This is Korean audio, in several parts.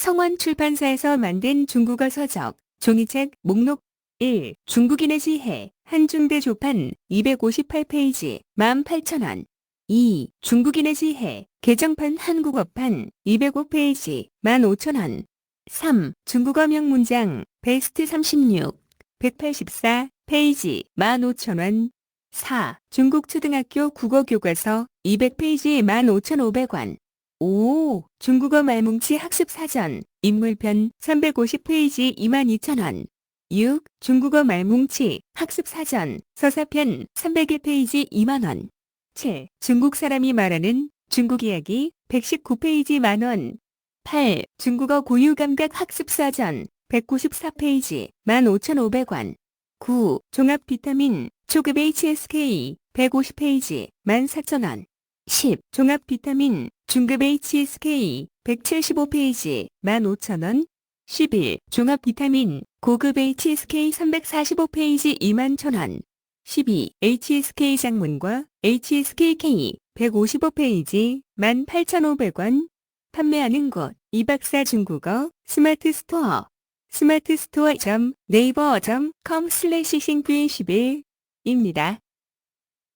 성원 출판사에서 만든 중국어 서적, 종이책 목록 1. 중국인의 지혜, 한중대 조판 258페이지 18,000원 2. 중국인의 지혜, 개정판 한국어판 205페이지 15,000원 3. 중국어 명문장 베스트 36 184 페이지 15,000원 4. 중국 초등학교 국어 교과서 200페이지 15,500원 5. 중국어 말뭉치 학습 사전 인물편 350페이지 22,000원 6. 중국어 말뭉치 학습 사전 서사편 301페이지 2만원 7. 중국 사람이 말하는 중국 이야기 119페이지 만원 8. 중국어 고유 감각 학습 사전 194페이지 15,500원 9. 종합 비타민 초급 HSK 150페이지 14,000원 10. 종합 비타민 중급 HSK 175페이지 15,000원 11. 종합 비타민 고급 HSK 345페이지 21,000원 12. HSK 장문과 HSKK 155페이지 18,500원 판매하는 곳 이박사 중국어 스마트 스토어 스마트 스토어 점 네이버 점컴 슬래시 싱크인 11입니다.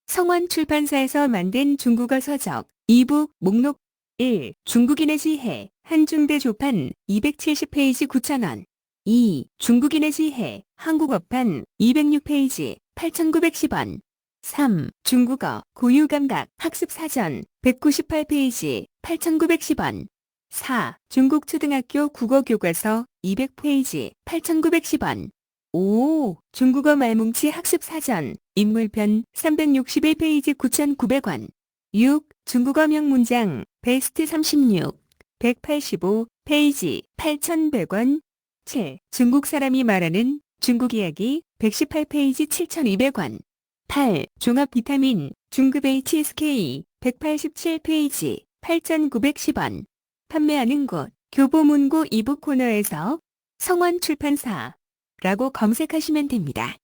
성원 출판사에서 만든 중국어 서적 이북 목록 1. 중국인의 지혜 한중대 조판 270페이지 9,000원 2. 중국인의 지혜 한국어판 206페이지 8,910원 3. 중국어 고유감각 학습사전 198페이지 8,910원 4. 중국 초등학교 국어교과서 200페이지 8,910원 5. 중국어 말뭉치 학습사전 인물편 361페이지 9,900원 6. 중국어 명문장 베스트 36 185 페이지 8,100원 7. 중국 사람이 말하는 중국 이야기 118페이지 7,200원 8. 종합 비타민 중급 HSK 187페이지 8,910원 판매하는 곳 교보문고 이북 코너에서 성원 출판사 라고 검색하시면 됩니다.